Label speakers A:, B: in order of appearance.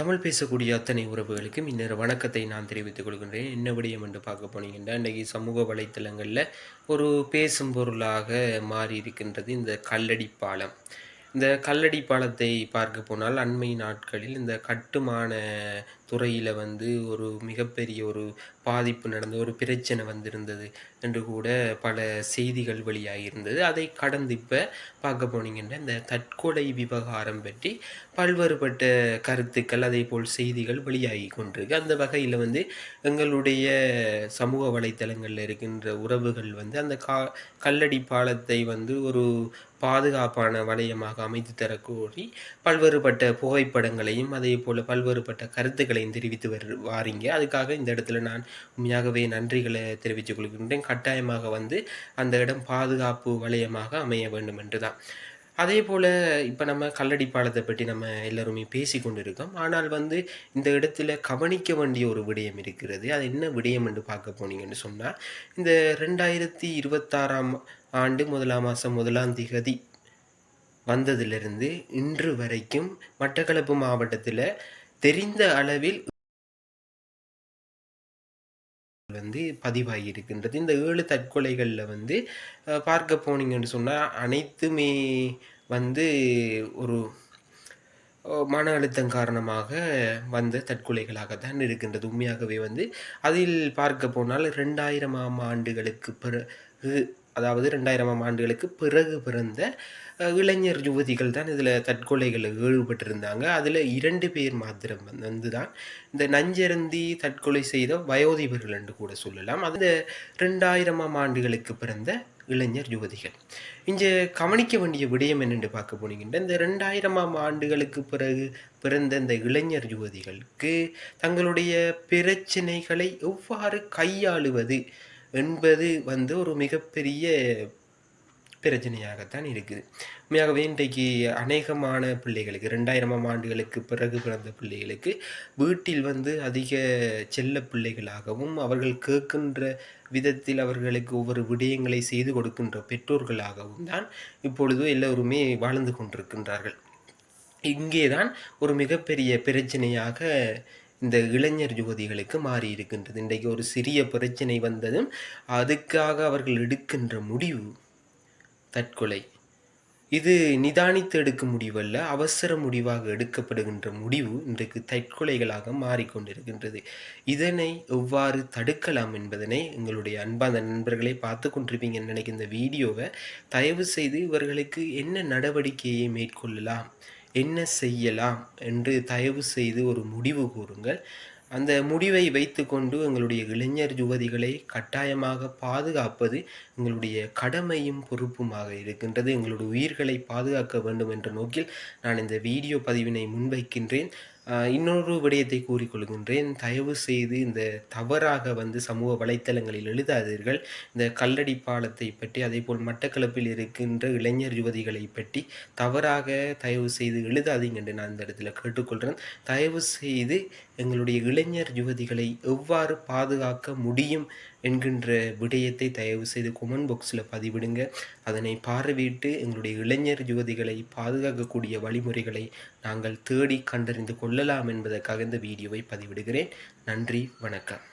A: தமிழ் பேசக்கூடிய அத்தனை உறவுகளுக்கும் இன்னொரு வணக்கத்தை நான் தெரிவித்துக் கொள்கின்றேன். என்ன விடயம் என்று பார்க்க போனீங்கன்னா இன்றைக்கி சமூக வலைத்தளங்களில் ஒரு பேசும் பொருளாக மாறி இருக்கின்றது இந்த கல்லடி பாலம். இந்த கல்லடி பாலத்தை பார்க்க போனால் அண்மை நாட்களில் இந்த கட்டுமான துறையில் வந்து ஒரு மிகப்பெரிய ஒரு பாதிப்பு நடந்த ஒரு பிரச்சனை வந்திருந்தது என்று கூட பல செய்திகள் வெளியாகியிருந்தது. அதை கடந்து இப்போ பார்க்க போனீங்கன்னா இந்த தற்கொலை விவகாரம் பற்றி பல்வேறுபட்ட கருத்துக்கள் அதே போல் செய்திகள் வெளியாகி கொண்டிருக்கு. அந்த வகையில் வந்து எங்களுடைய சமூக வலைத்தளங்களில் இருக்கின்ற உறவுகள் வந்து அந்த கா கல்லடி பாலத்தை வந்து ஒரு பாதுகாப்பான வளையமாக அமைத்து தரக்கோரி பல்வேறுபட்ட புகைப்படங்களையும் அதே போல் பல்வேறுபட்ட கருத்துக்களையும் தெரிவித்து வரு வாரீங்க அதுக்காக இந்த இடத்துல நான் உண்மையாகவே நன்றிகளை தெரிவித்துக் கொள்கின்றேன். கட்டாயமாக வந்து அந்த இடம் பாதுகாப்பு வளையமாக அமைய வேண்டும் என்று தான் அதே போல் இப்போ நம்ம கல்லடி பாலத்தை பற்றி நம்ம எல்லோருமே பேசி கொண்டிருக்கோம். ஆனால் வந்து இந்த இடத்துல கவனிக்க வேண்டிய ஒரு விடயம் இருக்கிறது. அது என்ன விடயம் என்று பார்க்க போனீங்கன்னு சொன்னால் இந்த ரெண்டாயிரத்தி இருபத்தாறாம் ஆண்டு முதலாம் மாதம் முதலாம் திகதி வந்ததிலிருந்து இன்று வரைக்கும் மட்டக்களப்பு மாவட்டத்தில் தெரிந்த அளவில் வந்து பதிவாகி இருக்கின்றது இந்த ஏழு தற்கொலைகளில் வந்து பார்க்க போனீங்கன்னு சொன்னால் அனைத்துமே வந்து ஒரு மன அழுத்தம் காரணமாக வந்த தற்கொலைகளாக தான் இருக்கின்றது உண்மையாகவே வந்து. அதில் பார்க்க போனால் ரெண்டாயிரமாம் ஆண்டுகளுக்கு பிற அதாவது ரெண்டாயிரமாம் ஆண்டுகளுக்கு பிறகு பிறந்த இளைஞர் யுவதிகள் தான் இதில் தற்கொலைகளில் ஈடுபட்டிருந்தாங்க. அதில் இரண்டு பேர் மாத்திரம் வந்து தான் இந்த நஞ்சருந்தி தற்கொலை செய்த வயோதிபர்கள் என்று கூட சொல்லலாம். அது ரெண்டாயிரமாம் ஆண்டுகளுக்கு பிறந்த இளைஞர் யுவதிகள். இங்கே கவனிக்க வேண்டிய விடயம் என்னென்று பார்க்க போனீங்கன்னா இந்த ரெண்டாயிரமாம் ஆண்டுகளுக்கு பிறகு பிறந்த இந்த இளைஞர் யுவதிகளுக்கு தங்களுடைய பிரச்சனைகளை எவ்வாறு கையாளுவது என்பது வந்து ஒரு மிகப்பெரிய பிரச்சனையாகத்தான் இருக்குது. உண்மையாகவே இன்றைக்கு அநேகமான பிள்ளைகளுக்கு ரெண்டாயிரமாம் ஆண்டுகளுக்கு பிறகு பிறந்த பிள்ளைகளுக்கு வீட்டில் வந்து அதிக செல்ல பிள்ளைகளாகவும் அவர்கள் கேட்கின்ற விதத்தில் அவர்களுக்கு ஒவ்வொரு விடயங்களை செய்து கொடுக்கின்ற பெற்றோர்களாகவும் தான் இப்பொழுது எல்லோருமே வாழ்ந்து கொண்டிருக்கின்றார்கள். இங்கே தான் ஒரு மிகப்பெரிய பிரச்சனையாக இந்த இளைஞர் யுவதிகளுக்கு மாறி இருக்கின்றது. இன்றைக்கு ஒரு சிறிய பிரச்சனை வந்ததும் அதுக்காக அவர்கள் எடுக்கின்ற முடிவு தற்கொலை. இது நிதானித்து எடுக்கும் முடிவல்ல அவசர முடிவாக எடுக்கப்படுகின்ற முடிவு இன்றைக்கு தற்கொலைகளாக மாறிக்கொண்டிருக்கின்றது இதனை எவ்வாறு தடுக்கலாம் என்பதனை எங்களுடைய அன்பான நண்பர்களே பார்த்து கொண்டிருப்பீங்கன்னு நினைக்கிற இந்த வீடியோவை தயவு செய்து இவர்களுக்கு என்ன நடவடிக்கையை மேற்கொள்ளலாம்? என்ன செய்யலாம் என்று தயவு செய்து ஒரு முடிவு கூறுங்கள். அந்த முடிவை வைத்துக்கொண்டு எங்களுடைய இளைஞர் யுவதிகளை கட்டாயமாக பாதுகாப்பது எங்களுடைய கடமையும் பொறுப்புமாக இருக்கின்றது. எங்களுடைய உயிர்களை பாதுகாக்க வேண்டும் என்ற நோக்கில் நான் இந்த வீடியோ பதிவினை முன்வைக்கின்றேன். இன்னொரு விடயத்தை கூறிக்கொள்கின்றேன். தயவு செய்து இந்த தவறாக வந்து சமூக வலைத்தளங்களில் எழுதாதீர்கள். இந்த கல்லடி பாலத்தை பற்றி அதே போல் மட்டக்களப்பில் இருக்கின்ற இளைஞர் யுவதிகளை பற்றி தவறாக தயவு செய்து எழுதாதீங்க என்று நான் இந்த இடத்துல கேட்டுக்கொள்கிறேன். தயவு செய்து எங்களுடைய இளைஞர் யுவதிகளை எவ்வாறு பாதுகாக்க முடியும் என்கின்ற விடயத்தை தயவு செய்து கொமெண்ட் பாக்ஸில் பதிவிடுங்க. அதனை பார்வையிட்டு எங்களுடைய இளைஞர் யுவதிகளை பாதுகாக்கக்கூடிய வழிமுறைகளை நாங்கள் தேடி கண்டறிந்து கொள்ளலாம் என்பதற்காக இந்த வீடியோவை பதிவிடுகிறேன். நன்றி வணக்கம்.